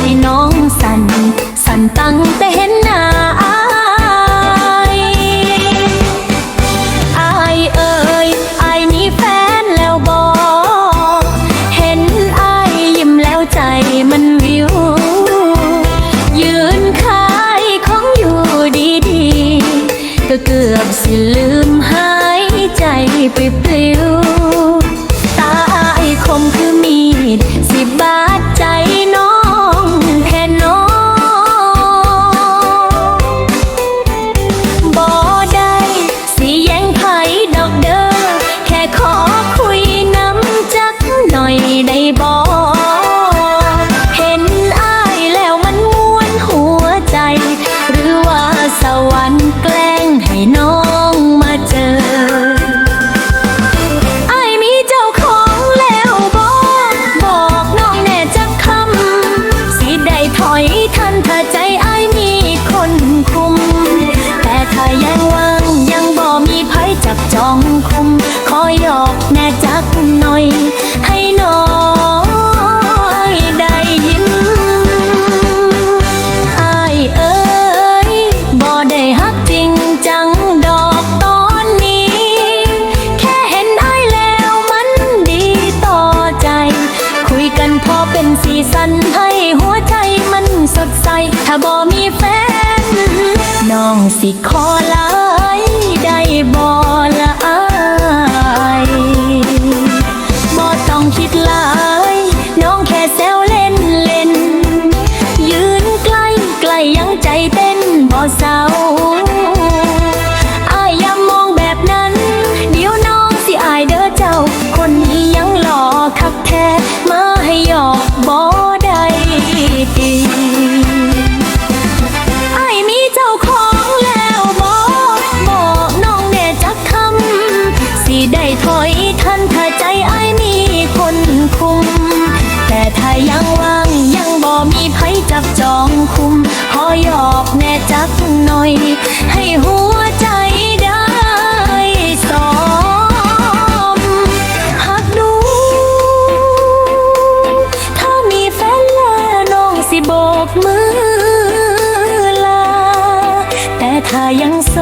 ให้น้องสัน่นสั่นตั้งแต่เห็นหน้าอายอายเอ่ยอายนี้แฟนแล้วบอกเห็นอายยิ้มแล้วใจมันวิว ยืนขายของอยู่ดีๆ ก็เกือบสิลืมหายใจไป สีสันให้หัวใจมันสดใส ถ้าบ่มีแฟน น้องสิขอลายได้บ่ละอายบ่ต้องคิดหลาย น้องแค่แซวเล่นเล่น ยืนใกล้ใกล้ยังใจเต้นบ่เศร้า ถอยทันถ้าใจอายมีคนคุม แต่ถ้ายังว่างยังบ่มีไผจับจองคุม ขอยอกแน่จักหน่อย ให้หัวใจได้สอมหากดู ถ้ามีแฟนแล้วน้องสิโบกมือลา แต่ถ้ายังโส